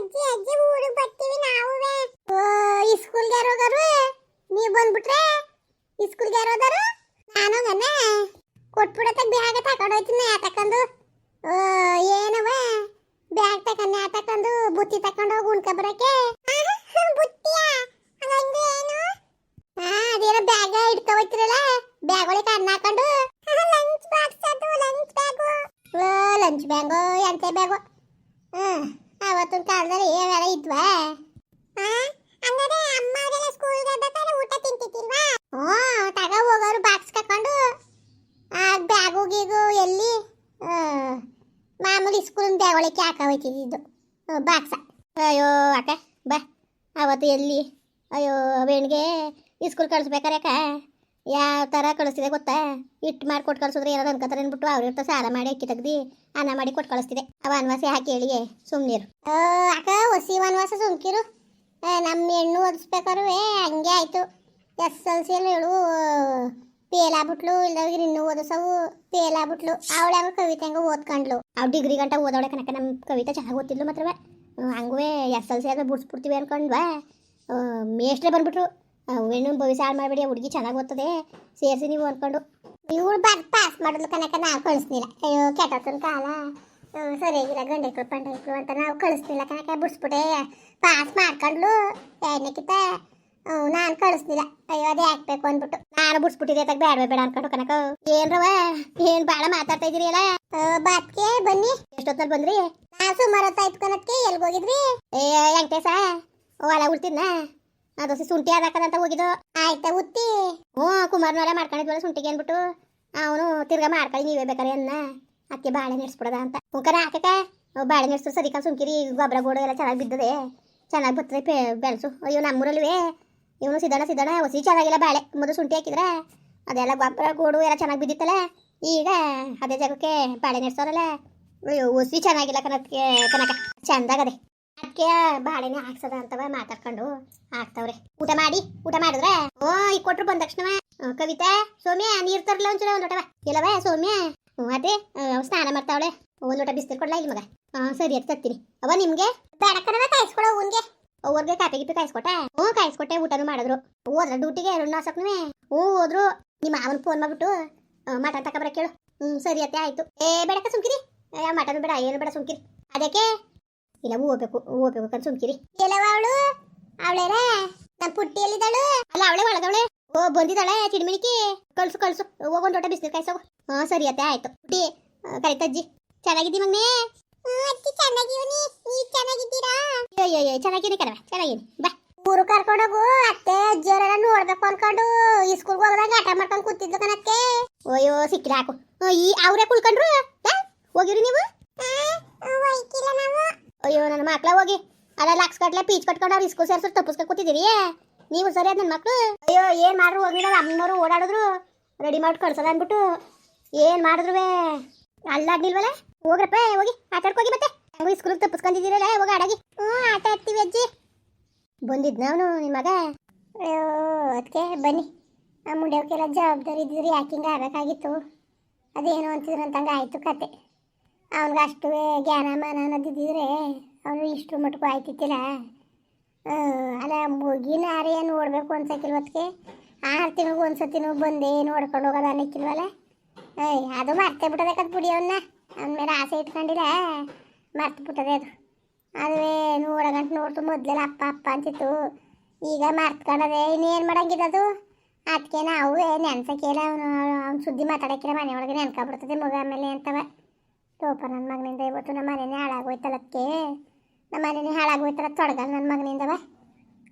ಅಜ್ಜಿ ಅಜ್ಜಿ ಊರಿಗೆ ಬರ್ತೀವಿ ನಾವುವೆ. ಓ ಇಸ್ಕೂಲ್ಗೆ ಯಾರೋಗಾರು ನೀವು ಬಂದ್ಬಿಟ್ರೆ? ಇಸ್ಕೂಲ್ಗೆ ಯಾರೋದಾರು ನಾನು ಗನ್ನ ಕೊಟ್ಬಿಡತ್ತ ಬ್ಯಾಗ್ ತಗೊಂಡು ಹೋಯ್ತೀನಿ ತಕೊಂಡು ಏನವ ಬ್ಯಾಗ್ ತಕೊಂಡೆ ತಕೊಂಡು ಬುತ್ತಿ ತಕೊಂಡು ಹೋಗಿ, ಉಣ್ಕ ಬರಕ್ಕೆ ಬುತ್ತಿಯ ಹಂಗಂದ್ರೆ ಏನು ಹಾ ಅದೇನೋ ಬ್ಯಾಗ್ ಇಟ್ಕೊ ಹೋಯ್ತಿರಲ್ಲ ಬ್ಯಾಗ್ ಒಳಗೆ ಅನ್ನ ಹಾಕೊಂಡು ಲಂಚ್ ಬಾಕ್ಸ್ ಅದು ಲಂಚ್ ಬ್ಯಾಗು ಓ ಲಂಚ್ ಬ್ಯಾಗು ಎಂತ ಬ್ಯಾಗು ಹ್ಮ್ ಕಾಲದಲ್ಲಿ ಏನೆಲ್ಲ ಇದ್ವಾ? ಹಂಗಾರೆ ಅಮ್ಮ ಅವರೆಲ್ಲ ಸ್ಕೂಲ್ಗೆ ಬೇಕಾದ್ರೆ ಊಟ ತಿಂತಿದ್ದಿಲ್ವಾ? ಓ, ತಗ ಹೋಗೋರು ಬಾಕ್ಸ್ ಆ ಬ್ಯಾಗು ಗೀಗು ಎಲ್ಲಿ ಮಾಮೂಲಿ ಸ್ಕೂಲ್ ಬ್ಯಾಗ್ ಒಳಕ್ಕೆ ಹಾಕ ಹೋಯ್ತಿದ್ದು ಬಾಕ್ಸ ಅಯ್ಯೋ, ಅಕ್ಕ, ಬಾ, ಅವತ್ತು ಎಲ್ಲಿ, ಅಯ್ಯೋ, ಬೇಣಿಗೆ ಸ್ಕೂಲ್ ಕಳಿಸ್ಬೇಕಾರೆ ಅಕ್ಕ. ಯಾವ ಥರ ಕಳಿಸ್ತಿದೆ ಗೊತ್ತಾ? ಇಟ್ಟು ಮಾಡಿ ಕೊಟ್ಟು ಕಳಿಸಿದ್ರೆ ಏನಾದ್ರು ಅನ್ಕೋತಾರೆ ಅಂದ್ಬಿಟ್ಟು ಅವ್ರ ಇರ್ತ ಸಾಲ ಮಾಡಿ ಅಕ್ಕಿ ತೆಗ್ದು ಅನ್ನ ಮಾಡಿ ಕೊಟ್ಟು ಕಳಿಸ್ತಿದೆ. ಅವ ವನವಾಸಿ ಹಾಕಿ ಹೇಳಿಗೆ ಸುಮ್ಮನಿರು ಅಕ್ಕ ಹೊಸಿ ವನವಾಸ ಸುಮ್ಕಿರು. ನಮ್ಮ ಹೆಣ್ಣು ಓದಿಸ್ಬೇಕಾರು ಹಂಗೆ ಆಯಿತು. ಎಸ್ ಎಲ್ ಸಿ ಹೇಳು ಫೇಲ್ ಆಗ್ಬಿಟ್ಲು ಇಲ್ದಾಗ ಇನ್ನೂ ಓದಿಸವು ಫೇಲ್ ಆಗ್ಬಿಟ್ಲು. ಅವಳ ಹಂಗ ಕವಿತೆ ಹಂಗ ಓದ್ಕೊಂಡ್ಲು. ಅವ್ಳು ಡಿಗ್ರಿ ಗಂಟ ಓದೋಳೆ ಕನಕ ನಮ್ಮ ಕವಿತೆ ಚೆನ್ನಾಗಿ ಓದ್ತಿದ್ಲು ಮಾತ್ರವೇ. ಹಂಗೂ ಎಸ್ ಎಲ್ ಸಿ ಆದ್ರೆ ಬಿಡ್ಸ್ಬಿಡ್ತೀವಿ ಅನ್ಕೊಂಡ್ವಾ. ಮೇಷ್ಟ್ರೆ ಬಂದ್ಬಿಟ್ರು. ಹೆಣ್ಣು ಭವಿಷ್ಯ ಹಾಳು ಮಾಡಬೇಡಿ ಹುಡುಗಿ ಚೆನ್ನಾಗಿ ಓದ್ತದೆ. ಸೇರಿಸಿ ನೀವು ಅನ್ಕೊಂಡು ಇವಳು ಬರ್ ಪಾಸ್ ಮಾಡಿದ್ಲು ಕನಕ, ನಾವು ಕಳಿಸ್ಲಿಲ್ಲ ಅಯ್ಯೋ, ಕೆಟ್ಟತನ ಕಾಲ. ಸರಿ ಸರಿಯಾಗಿಲ್ಲ ಗಂಡೈಕ್ಳು ಪಂಡೈಕ್ಳು ಅಂತ ನಾವು ಕಳಿಸ್ಲಿಲ್ಲ ಕನಕ, ಬಿಡಿಸ್ಬಿಟ್ಟೆ. ಪಾಸ್ ಮಾಡ್ಕೊಂಡ್ಲು ಏನಕ್ಕಿಂತ ನಾನು ಕಳಿಸ್ಲಿಲ್ಲ ಅಯ್ಯೋ, ಅದೇ ಹಾಕ್ಬೇಕು ಅಂದ್ಬಿಟ್ಟು. ನಾನು ಬಿಡಿಸ್ಬಿಟ್ಟಿದೆ ತಗ ಬೇಡ ಬೇಡ ಅನ್ಕೊಂಡು ಕನಕ. ಏನ್ರವ? ಏನ್ ಬಾಳ ಮಾತಾಡ್ತಾ ಇದೀರಿ ಅಲ್ಲ ಬಾತ್ಕೆ ಬನ್ನಿ. ಎಷ್ಟೊತ್ತಲ್ಲಿ ಬಂದ್ರಿ? ನಾ ಸುಮಾರು ಹೊತ್ತಾಯ್ತು ಕನಕ್ಕೆ ಎಲ್ಗೋಗಿದ್ರಿ? ಏ ಸಾ ಹೊಲ ಉಳ್ತಿದ್ನ? ಅದು ಶುಂಠಿ ಹಾಕದಂತ ಹೋಗಿದ್ದು. ಆಯ್ತಾ ಉತ್ತಿ ಹ್ಞೂ ಕುಮಾರ್ನವರ ಮಾಡ್ಕೊಂಡಿದ್ವಲ್ಲ ಸುಂಟಿಗೆ ಅಂದ್ಬಿಟ್ಟು. ಅವನು ತಿರ್ಗಾ ಮಾಡ್ಕೊಳ್ಳಿ, ನೀವೇ ಬೇಕಾರೆ ಅನ್ನ. ಅತ್ತೆ ಬಾಳೆ ನೆಡ್ಸ್ಬಿಡದ ಅಂತ. ಹುಂಕರ ಹಾಕಕ ಬಾಳೆ ನೆಡ್ಸು ಸರಿ ಕಾಲ್ ಸುಮ್ಕಿರಿ, ಗೊಬ್ಬರ ಗೋಡು ಎಲ್ಲ ಚೆನ್ನಾಗಿ ಬಿದ್ದದೆ. ಚೆನ್ನಾಗಿ ಬರ್ತದೆ ಪೇ ಬೆಳೆಸು. ಅಯ್ಯೋ, ನಮ್ಮೂರಲ್ವೇ? ಇವನು ಸಿದ್ದಣ ಸಿದ್ದಣ ಹೊಸಿ ಚೆನ್ನಾಗಿಲ್ಲ ಬಾಳೆ. ಮೊದಲು ಶುಂಠಿ ಹಾಕಿದ್ರೆ? ಅದೆಲ್ಲ ಗೊಬ್ಬರ ಗೋಡು ಎಲ್ಲ ಚೆನ್ನಾಗಿ ಬಿದ್ದಿತ್ತಲ್ಲ? ಈಗ ಅದೇ ಜಾಗಕ್ಕೆ ಬಾಳೆ ನೆಡ್ಸೋರಲ್ಲ ಅಯ್ಯೋ ಹೊಸಿ ಚೆನ್ನಾಗಿಲ್ಲ ಕನಕ್ಕೆ ಕನಕ ಚಂದಾಗದೆ ಅದಕ್ಕೆ ಬಾಳೆನೆ ಹಾಕ್ಸದ ಅಂತವ ಮಾತಾಡ್ಕೊಂಡು ಹಾಕ್ತಾವ್ರೆ ಊಟ ಮಾಡಿ, ಊಟ ಮಾಡಿದ್ರೆ ಓ ಈಗ ಕೊಟ್ರು ಬಂದ ತಕ್ಷಣ ಕವಿತಾ, ಸೌಮ್ಯ, ನೀರ್ ತರಲ ಒಂದ್ ಲೋಟವ. ಇಲ್ಲವ ಸೌಮ್ಯ? ಅದೇ ಸ್ನಾನ ಮಾಡ್ತಾವಳೆ. ಒಂದ್ ಲೋಟ ಬಿಸಿಲು ಕೊಡ್ಲಾ ಇಲ್ಲಿ ಮಗ? ಸರಿ ಅಂತ ತತ್ತೀನಿ. ಅವ ನಿಮ್ಗೆ? ಬೇಡ ಕಣವ ಕಾಯಿಸ್ಕೊಡೋ ಅವನ್ಗೆ. ಅವ್ರಿಗೆ ಕಾಪಿ ಗಿಪ್ಪಿ ಕಾಯಿಸ್ಕೊಟ್ಟ? ಹ್ಞೂ, ಕಾಯಿಸ್ಕೊಟ್ಟೆ, ಊಟನೂ ಮಾಡಿದ್ರು. ಹೋದ್ರ ಡ್ಯೂಟಿಗೆ ಎರಡು ನಾಸಕ್ನು ಹ್ಞೂ, ಹೋದ್ರು. ನಿಮ್ಮ ಅವನ್ ಫೋನ್ ಮಾಡ್ಬಿಟ್ಟು ಮಟನ್ ಬರ ಕೇಳು. ಹ್ಞೂ, ಸರಿ, ಅತ್ತೆ, ಆಯ್ತು. ಏ, ಬೇಡಕ್ಕ, ಸುಮ್ಕಿರಿ. ಮಟನ್ ಬೇಡ, ಏನು ಬೇಡ, ಸುಮ್ಕಿರಿ. ಅದಕ್ಕೆ ಇಲ್ಲ ಹೋಗ್ಬೇಕು ಹೋಗ್ಬೇಕು, ಕಣ್ ಸುಮ್ಕಿರಿ. ಎಲ್ಲವ ಅವಳು? ಅವಳೇನ? ನಮ್ಮ ಪುಟ್ಟಿ ಎಲ್ಲಿದ್ದಾಳು ಅಲ್ಲ, ಅವಳೇ ಒಳಗವಳೆ. ಓ, ಬಂದಿದ್ದಾಳೆ ಚಿಡಿಮಿಡಿಕಿ ಕಳ್ಸು ಕಳ್ಸು. ಹೋಗೊಂದು ಲೋಟ ಬಿಸಿಲು ಕಾಯಿಸೋಗು ಹಾ, ಸರಿ ಅತ್ತೆ, ಆಯ್ತು. ಪುಟ್ಟಿ ಕರಿತಜ್ಜಿ ಚೆನ್ನಾಗಿದ್ದಿ ಮಗ್ನೆ? ಅಜ್ಜಿ, ಚೆನ್ನಾಗಿವನಿ. ನೀವು ಚೆನ್ನಾಗಿದ್ದೀರಾ? ಅಯ್ಯೋ ಚೆನ್ನಾಗಿನಿ ಕಣವ ಚೆನ್ನಾಗಿನಿ ಬಾ ಊರು ಕರ್ಕೊಂಡೋಗು ಅತ್ತೆ ಅಜ್ಜಿಯವರೆಲ್ಲ ನೋಡ್ಬೇಕು ಅನ್ಕೊಂಡು ಈ ಸ್ಕೂಲ್ಗೆ ಹೋಗದಾಗ ಆಟ ಮಾಡ್ಕೊಂಡು ಕೂತಿದ್ದು ಕಣಕ್ಕೆ ಅಯ್ಯೋ ಸಿಕ್ಕಿಲ್ಲ ಹಾಕು ಈ ಅವರೇ ಕುಳ್ಕೊಂಡ್ರು? ಹೋಗಿರಿ ನೀವು ನಾವು ಅಯ್ಯೋ, ನನ್ನ ಮಕ್ಳ ಹೋಗಿ. ಅಲ್ಲ ಲಕ್ಸ್ ಕಟ್ಲೆ ಪೀಚ್ ಕಟ್ಕೊಂಡು ಅವ್ರು ಸ್ಕೂಲ್ ಸೇರ್ಸೋರು ತಪ್ಪಿಸ್ಕೊ ಕೂತಿದ್ದೀರಿ? ನೀವು ಸರಿ ನನ್ನ ಮಕ್ಳು? ಅಯ್ಯೋ, ಏನು ಮಾಡ್ರು ಹೋಗಿ ನಾವು ಅಮ್ಮನವರು ಓಡಾಡಿದ್ರು? ರೆಡಿ ಮಾಡಿ ಕಳ್ಸೋದ ಅಂದ್ಬಿಟ್ಟು. ಏನು ಮಾಡಿದ್ರು ಅಲ್ಲಾಡ್ನಿಲ್ವಲ್ಲ ಹೋಗ್ರಪ್ಪ ಹೋಗಿ ಆಟಾಡ್ಕೋಗಿ ಮತ್ತೆ. ಹಂಗೂ ಇಸ್ಕೂಲ್ ತಪ್ಪಿಸ್ಕೊಂಡಿದ್ದೀರಲ್ಲ ಹೋಗಿ, ಆಡಾಗಿ. ಹ್ಞೂ, ಆಟ ಆಡ್ತೀವಿ ಅಜ್ಜಿ. ಬಂದಿದ್ನ ಅವನು ನಿಮ್ಮ ಮಗ? ಅಯ್ಯೋ ಅದಕ್ಕೆ ಬನ್ನಿ. ಆ ಕೆಲ ಜವಾಬ್ದಾರಿ ಇದ್ದಿದ್ರಿ, ಯಾಕಿಂಗ ಆಗಬೇಕಾಗಿತ್ತು? ಅದೇನು ಅಂತಿದ್ರು ಅಂತಂಗೆ ಆಯಿತು ಕತೆ. ಅವನಿಗೆ ಅಷ್ಟು ಜ್ಞಾನ, ಮಾನ ಅನ್ನೋದಿದ್ದಿದ್ರೆ ಅವನು ಇಷ್ಟು ಮಟ್ಟಕ್ಕೂ ಆಯ್ತಿತ್ತಿಲ್ಲ. ಅಲ್ಲ ಮುಗಿನ ಆರೆ ನೋಡಬೇಕು ಹೊತ್ತಿಗೆ ಆರು ತಿಂಗಳಿಗೆ ಒಂದ್ಸತಿನೂ ಬಂದೆ ನೋಡ್ಕೊಂಡು ಹೋಗೋದು ಅನ್ನಕ್ಕಿಲ್ವಲ್ಲ? ಏಯ್, ಅದು ಮರ್ತೇ ಬಿಟ್ಟದಕ್ಕದು ಬಿಡಿ ಅವನ್ನ ಅವನ ಆಸೆ ಇಟ್ಕೊಂಡಿಲ್ಲ. ಮರ್ತು ಬಿಟ್ಟದೆ ಅದು. ಅದುವೇ ನೋಡಗಂಟು ನೋಡ್ತು ಮೊದಲೆಲ್ಲ ಅಪ್ಪ ಅಪ್ಪ ಅಂತಿತ್ತು. ಈಗ ಮರ್ತ್ಕೊಂಡದೆ ಇನ್ನೇನು ಮಾಡಂಗಿಲ್ಲ ಅದು? ಅದಕ್ಕೆ ನಾವು ನೆನ್ಸಕ್ಕಿಲ್ಲ ಅವನು. ಅವ್ನು ಸುದ್ದಿ ಮಾತಾಡಕ್ಕಿಲ್ಲ ಮನೆ ಒಳಗೆ ನೆನ್ಕೊಬಿಡ್ತದೆ ಮಗ ಆಮೇಲೆ ಅಂತವ. ಟೋಪ ನನ್ನ ಮಗನಿಂದ ಇವತ್ತು ನಮ್ಮ ಮನೇನೇ ಹಾಳಾಗೋಯ್ತಲ್ಲ ಅದಕ್ಕೆ ನಮ್ಮ ಮನೇನೇ ಹಾಳಾಗೋಯ್ತಲ್ಲ ತೊಡಗಲ್ಲ ನನ್ನ ಮಗನಿಂದವ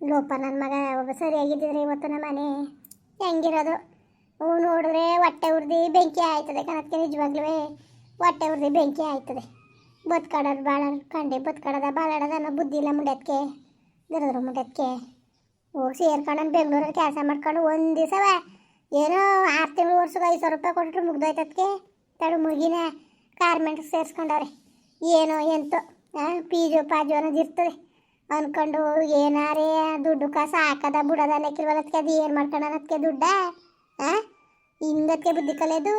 ಲೋಪ ನನ್ನ ಮಗ ಒಬ್ಬ ಸರಿಯಾಗಿದ್ದಿದ್ರೆ ಇವತ್ತು ನಮ್ಮ ಮನೆ ಹೆಂಗಿರೋದು? ಹ್ಞೂ, ನೋಡಿದ್ರೆ ಹೊಟ್ಟೆ ಉರ್ದಿ ಬೆಂಕಿ ಆಯ್ತದೆ ಕಣಕ್ಕೆ ನಿಜವಾಗ್ಲೂ ಹೊಟ್ಟೆ ಉರ್ದಿ ಬೆಂಕಿ ಆಯ್ತದೆ. ಬದುಕಾಡೋದು ಭಾಳ ಕಂಡೆ ಬದುಕಾಡೋದ, ಬಾಳಾಡೋದ ಅನ್ನೋ ಬುದ್ಧಿ ಇಲ್ಲ ಮುಂಡಕ್ಕೆ ದುರದ್ರ ಮುಂಡಕ್ಕೆ ಹೋಗಿ ಸೇರ್ಕೊಂಡು ಬೆಂಗಳೂರಲ್ಲಿ ಕೆಲಸ ಮಾಡ್ಕೊಂಡು ಒಂದು ದಿವಸವ ಏನೋ ಆರು ತಿಂಗಳು ವರ್ಷಕ್ಕೆ ಐದು ಸಾವಿರ ರೂಪಾಯಿ ಕೊಟ್ಟರು ಮುಗ್ದೋಯ್ತದಕ್ಕೆ ತಡು ಮುಗಿನ ಕಾರ್ಮೆಂಟ್ ಸೇರಿಸ್ಕೊಂಡವ್ರೆ. ಏನೋ ಎಂತೋ ಪೀಜು ಪಾಜು ಅನ್ನೋದು ಇರ್ತದೆ. ಅನ್ಕೊಂಡು ಏನಾರೇ ದುಡ್ಡು ಕಾಸು ಹಾಕದ ಬಿಡೋದ ಅನ್ನಕ್ಕಿಲ್ವಲ್ಲದಕ್ಕೆ ಅದು ಏನು ಮಾಡ್ಕೊಂಡು ಅದಕ್ಕೆ ದುಡ್ಡ ಹಾಂ ಹಿಂಗಕ್ಕೆ ಬುದ್ಧಿ ಕಲಿಯೋದು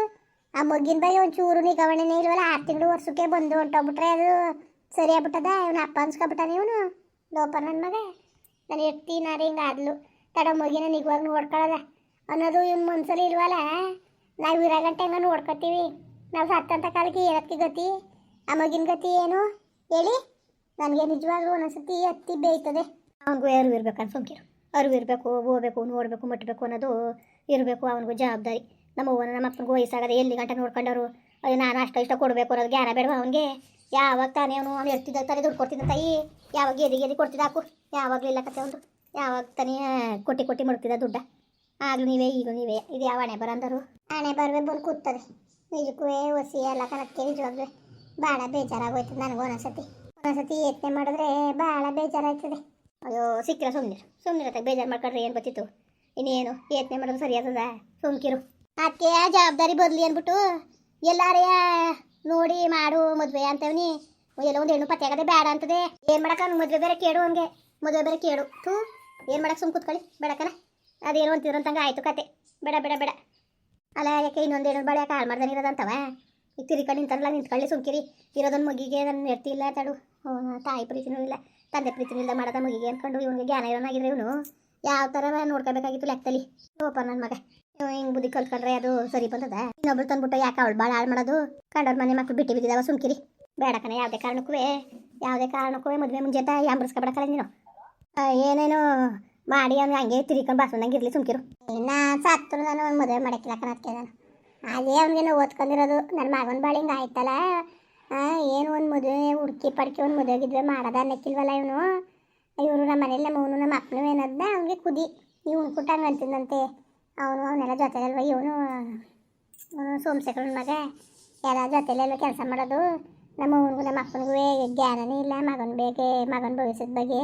ಆ ಮಗಿನ ಬಗ್ಗೆ ಒಂಚೂರು ನಿಗವಣೆನೇ ಇಲ್ವಲ್ಲ, ಆರು ತಿಂಗಳು ವರ್ಷಕ್ಕೆ ಬಂದು ಹೊಂಟೋಗ್ಬಿಟ್ರೆ ಅದು ಸರಿ ಆಗ್ಬಿಟ್ಟದ, ಇವನು ಅಪ್ಪ ಅನ್ಸ್ಕೊಬಿಟ್ಟಾನ ಇವನು? ಲೋಪ ನನ್ನ ಮಗ. ನಾನು ಎತ್ತಿ ನಾರಿ ಹಿಂಗೆ ಆದ್ಲು. ತಡ ಮಗಿನ ನಿಗವಾಗ ನೋಡ್ಕೊಳ್ಳೋದ ಅನ್ನೋದು ಇವ್ನ ಮನ್ಸಲ್ಲಿ ಇಲ್ವಲ್ಲ? ನಾವು ಇರೋ ಗಂಟೆ ನೋಡ್ಕೊತೀವಿ. ನಾವು ಸತ್ತಂತ ಕಾಲಕ್ಕೆ ಏನಕ್ಕೆ ಗತಿ ಆ ಮಗಿನ ಗತಿ ಏನು? ಹೇಳಿ? ನನಗೆ ನಿಜವಾಗ್ಲೂ ಒಂದೊಂದ್ಸತಿ ಅತ್ತಿ ಬೇಯ್ತದೆ. ಅವನಿಗೂ ಅರಿವು ಇರ್ಬೇಕು ಅನ್ಸೋಂಕಿರು ಅರಿವು ಇರಬೇಕು ಹೋಗ್ಬೇಕು ನೋಡಬೇಕು ಮುಟ್ಟಬೇಕು ಅನ್ನೋದು ಇರಬೇಕು ಅವನಿಗೂ ಜವಾಬ್ದಾರಿ. ನಮ್ಮ ಅವ್ವನ ನಮ್ಮ ಅಪ್ಪನಿಗೂ ವಯಸ್ಸಾಗದೆ ಎಲ್ಲಿ ಗಂಟೆ ನೋಡ್ಕೊಂಡವರು ಅದು ನಾನು ಅಷ್ಟ ಇಷ್ಟ ಕೊಡಬೇಕು ಅನ್ನೋದು ಜ್ಞಾನ ಬೇಡವ ಅವನಿಗೆ? ಯಾವಾಗ ತಾನೇ ಅವನು ಅವ್ನು ಎರ್ತಿದ್ದಾಗ ತಾನೇ ದುಡ್ಡು ಕೊಡ್ತಿದ್ದ ತಾಯಿ ಯಾವಾಗ ಎದಿ ಗೆದಿ ಕೊಡ್ತಿದ್ದ ಹಾಕು. ಯಾವಾಗಲೂ ಇಲ್ಲ ಕತೆ ಒಂದು ಯಾವಾಗ ತಾನೇ ಕೊಟ್ಟಿ ಕೊಟ್ಟಿ ಮುಡ್ತಿದ್ದ ದುಡ್ಡ. ಆಗಲೂ ನೀವೇ ಈಗ ನೀವೇ. ಇದು ಯಾವ ಹಣೆ ಬರಂದರು? ಹಣೆ ಬರಬೇಕು ಬಂದು ಕೂತದೆ ನಿಜಕ್ಕೂ ಒಸಿ ಎಲ್ಲ ಕನಕ್ಕೆ ನಿಜವಾಗ್ಲೂ ಭಾಳ ಬೇಜಾರಾಗೋಯ್ತು ನನಗೂ ಒಂದೊಂದ್ಸತಿ ಒಂದೊಂದ್ಸತಿ ಯತ್ನೆ ಮಾಡಿದ್ರೆ ಭಾಳ ಬೇಜಾರಾಯ್ತದೆ. ಅಯ್ಯೋ, ಸಿಕ್ಕಿಲ್ಲ ಸುಮ್ಮನಿರು ಸುಮ್ಮನೆ ಬೇಜಾರು ಮಾಡ್ಕೊಂಡ್ರೆ ಏನು ಗೊತ್ತಿತ್ತು? ಇನ್ನೇನು, ಯತ್ನೆ ಮಾಡೋದು ಸರಿ ಆಗ್ತದ ಸುಮ್ಕಿರು ಅದಕ್ಕೆ ಜವಾಬ್ದಾರಿ ಬರಲಿ ಅಂದ್ಬಿಟ್ಟು ಎಲ್ಲಾರೇ ನೋಡಿ ಮಾಡು, ಮದುವೆ ಅಂತವನಿ. ಎಲ್ಲ ಒಂದು ಹೆಣ್ಣು ಪತ್ತೆ ಆಗದೆ ಬೇಡ ಅಂತದೆ. ಏನು ಮಾಡಕ್ಕ ಮದುವೆ ಬೇರೆ ಕೇಳು ಹಂಗೆ. ಮದುವೆ ಬೇರೆ ಕೇಳು ಥೂ, ಏನು ಮಾಡಕ್ಕೆ ಸುಮ್ ಕೂತ್ಕೊಳ್ಳಿ. ಬೇಡಕನ ಅದೇನು ಅಂತಿದ್ರಂತಂಗೆ ಆಯ್ತು ಕತೆ. ಬೇಡ ಬೇಡ ಬೇಡ. ಅಲ್ಲ, ಯಾಕೆ ಇನ್ನೊಂದು ಎರಡು ಬಳೆ ಹಾಳು ಮಾಡ್ದಾನೆ ಇರೋದಂತವ? ಈಗ ತಿರ್ಕೊಂಡು ನಿಂತಾರಲ್ಲ ನಿಂತ್ಕೊಳ್ಳಿ ಸುಮ್ಕಿರಿ. ಇರೋದೊಂದು ಮಗಿಗೆ ನನ್ನ ಇಲ್ಲ ತಡು ತಾಯಿ ಪ್ರೀತಿನೂ ಇಲ್ಲ, ತಂದೆ ಪ್ರೀತಿನೂ ಇಲ್ಲ ಮಾಡದ ಮಗಿಗೆ ಅಂದ್ಕೊಂಡು ಇವನಿಗೆ ಜ್ಞಾನ ಇರೋನಾಗಿದ್ರೆ ಇವನು. ಯಾವ ಥರ ನೋಡ್ಕೋಬೇಕಾಗಿತ್ತು ಲೆಕ್ಕದಲ್ಲಿ. ಓಪ ನನ್ನ ಮಗ. ಹಿಂಗೆ ಬುದ್ಧಿ ಕಲ್ತ್ಕೊಂಡ್ರೆ ಅದು ಸರಿ ಬಂದದ. ಇನ್ನೊಬ್ರು ತಂದ್ಬಿಟ್ಟು ಯಾಕೆ ಅವಳು ಭಾಳ ಹಾಳು ಮಾಡೋದು? ಕಂಡವ್ರ ಮನೆ ಮಕ್ಳು ಬಿಟ್ಟು ಬಿದ್ದಿದ್ದಾವ ಸುಮ್ಕಿರಿ. ಬೇಡ ಕಣ, ಯಾವುದೇ ಕಾರಣಕ್ಕೂ ಯಾವುದೇ ಕಾರಣಕ್ಕೂ ಮದುವೆ ಮುಂಜೆ ಅಂತ ಯಾಂಬ್ರಿಸ್ಕೊಬೇಡಕಲ್ಲ ನೀನು. ಏನೇನೋ ಮಾಡಿ ಅವ್ನು ಹಂಗೆ ತಿರ್ಕೊಂಡು ಬಾಸ್ಕೊಂಡಂಗೆ ಇರಲಿ ಸುಮ್ಕಿರು. ಇನ್ನ ಸತ್ತರು ನಾನು ಅವ್ನು ಮದುವೆ ಮಾಡಕ್ಕಿಲ್ಲ ಕಣಕ್ಕೆ ನಾನು. ಅದೇ ಅವ್ನಿಗೆ ಓದ್ಕೊಂಡಿರೋದು ನನ್ನ ಮಗನ ಬಾಳಿ ಹಿಂಗೆ ಆಯ್ತಲ್ಲ. ಏನು ಒಂದು ಮದುವೆ ಹುಡುಕಿ ಪಡ್ಕಿ ಒಂದು ಮದುವೆ ಗಿದ್ವೆ ಮಾಡೋದ ಅನ್ನಕ್ಕಿಲ್ವಲ್ಲ ಇವನು. ಇವರು ನಮ್ಮ ಮನೇಲಿ ನಮ್ಮ ಅವನು ನಮ್ಮ ಅಪ್ಪನೂ ಏನದ್ದ ಅವ್ನಿಗೆ ಕುದಿ. ಇವನು ಕುಟ್ಟಂಗೆ ಅಂತಿದ್ದಂತೆ ಅವನು ಅವನೆಲ್ಲ ಜೊತೆಲಲ್ವ ಇವನು. ಅವನು ಸೋಮಶೇಖರನ ಮಗ. ಎಲ್ಲ ಜೊತೆಲೆಲ್ಲ ಕೆಲಸ ಮಾಡೋದು. ನಮ್ಮ ಅವನಿಗೂ ನಮ್ಮ ಅಪ್ಪನಿಗೂ ಜ್ಞಾನನೇ ಇಲ್ಲ ಮಗನ ಬೇಗೆ ಮಗನ ಭವಿಷ್ಯದ ಬಗ್ಗೆ.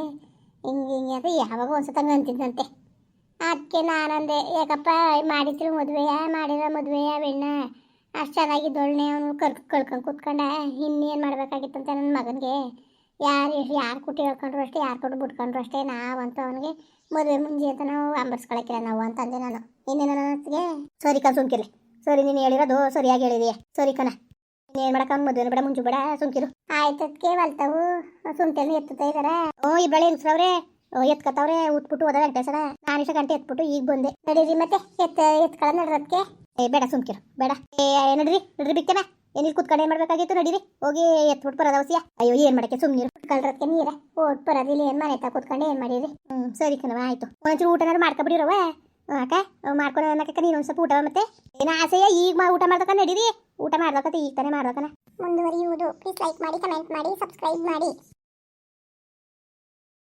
ಹಿಂಗೆ ಹಿಂಗೆ ಅದು ಯಾವಾಗ ಒಂದ್ಸತಂಗೆ ಅಂತಿದ್ದಂತೆ ಅದಕ್ಕೆ ನಾನಂದೆ ಯಾಕಪ್ಪ ಮಾಡಿದ್ರು ಮದುವೆಯ ಮಾಡಿರೋ ಮದುವೆಯ ಬೆಣ್ಣ ಅಷ್ಟು ಚೆನ್ನಾಗಿದ್ದೊಳ್ಳೆ ಅವನು ಕರ್ಕ, ಕಳ್ಕೊಂಡು ಕೂತ್ಕೊಂಡ. ಇನ್ನೇನು ಮಾಡಬೇಕಾಗಿತ್ತಂತೆ ನನ್ನ ಮಗನಿಗೆ. ಯಾರು ಯಾರು ಕುಟ್ಟಿ ಹೇಳ್ಕೊಂಡ್ರು ಅಷ್ಟೇ, ಯಾರು ಕೊಟ್ಟು ಬಿಟ್ಕೊಂಡ್ರು ಅಷ್ಟೇ, ನಾವಂತೂ ಅವನಿಗೆ ಮದುವೆ ಮುಂಜಿ ಅಂತ ನಾವು ಅಂಬರ್ಸ್ಕೊಳಕ್ಕಿಲ್ಲ ನಾವು ಅಂತಂದೆ ನಾನು. ಇನ್ನೇನು ನನಗೆ ಸರಿ ಕಣ್ ಸುಮ್ಕಿರ್ಲಿ. ಸರಿ ನೀನು ಹೇಳಿರೋದು ಸರಿಯಾಗಿ ಹೇಳಿದೆಯಾ. ಸರಿ ಕಣ. ಇನ್ನೇನು ಮಾಡಕ್ಕ ಮದುವೆ ಬೇಡ ಮುಂಜು ಬೇಡ ಸುಮ್ಕಿರು. ಆಯ್ತದ್ಕೆ ಹೊಲ್ತಾವು ಸುಮ್ತೇನು ಎತ್ತುತ್ತಾ ಓ ಇಬ್ಬಳೆ ಹೆಂಗ್ಸ್ರವ್ರೆ ಎತ್ಕತ್ತವ್ರೆ ಉತ್ಬಿಟ್ಟು ಹೋದ ವೆಂಕಟೇಶ್ವರ ನಾನು ಇಷ್ಟ ಗಂಟೆ ಎತ್ಬಿಟ್ಟು ಈಗ ಬಂದೆ. ನಡೀರಿ ಮತ್ತೆ ಎತ್ತ ಎತ್ಕಳ ನಡ್ರದ್ಕೆ. ಏ ಬೇಡ ಸುಮ್ಕಿರು ಬೇಡ. ಏ ನಡ್ರಿ ನಡ್ರಿ ಬಿಕ್ಕನ ಏನಿಲ್ ಕುತ್ಕೊಂಡು ಏನ್ ಮಾಡ್ಬೇಕಾಗಿತ್ತು ನಡೀರಿ. ಹೋಗಿ ಎತ್ಬಿಟ್ಟು ಬರೋದ ಅವಸಿಯ ಅಯ್ಯೋ ಏನ್ ಮಾಡಕ್ಕೆ ಸುಮ್ನೀರು. ಕಳ್ರದ್ಕೆ ನೀರ. ಓಟ್ ಬರೋದಿಲ್ಲ ಏನ್ ಮನೆ ತಾ ಕುತ್ಕೊಂಡು ಏನ್ ಮಾಡಿರಿ? ಹ್ಮ್ ಸರಿ ಕಣವ ಆಯ್ತು. ಒಂಚೂರು ಊಟನಾರು ಮಾಡ್ಕೊಬಿಡಿರವ ಅಕ್ಕ ಮಾಡ್ಕೊಂಡು ಅನ್ನಕ್ಕ ನೀನು ಸ್ವಲ್ಪ ಊಟ ಮತ್ತೆ. ಏನ ಆಸೆಯ ಈಗ ಮಾ ಊಟ ಮಾಡ್ದಕ್ಕ ನಡೀರಿ? ಊಟ ಮಾಡ್ದಕ್ಕ ಈಗ ತಾನೇ ಮಾಡ್ದಕ್ಕನ ಮುಂದುವರಿಯುವುದು. ಪ್ಲೀಸ್ ಲೈಕ್ ಮಾಡಿ ಕಮೆಂಟ್ ಮಾಡಿ ಸಬ್ಸ್ಕ್ರೈಬ್ ಮಾಡಿ.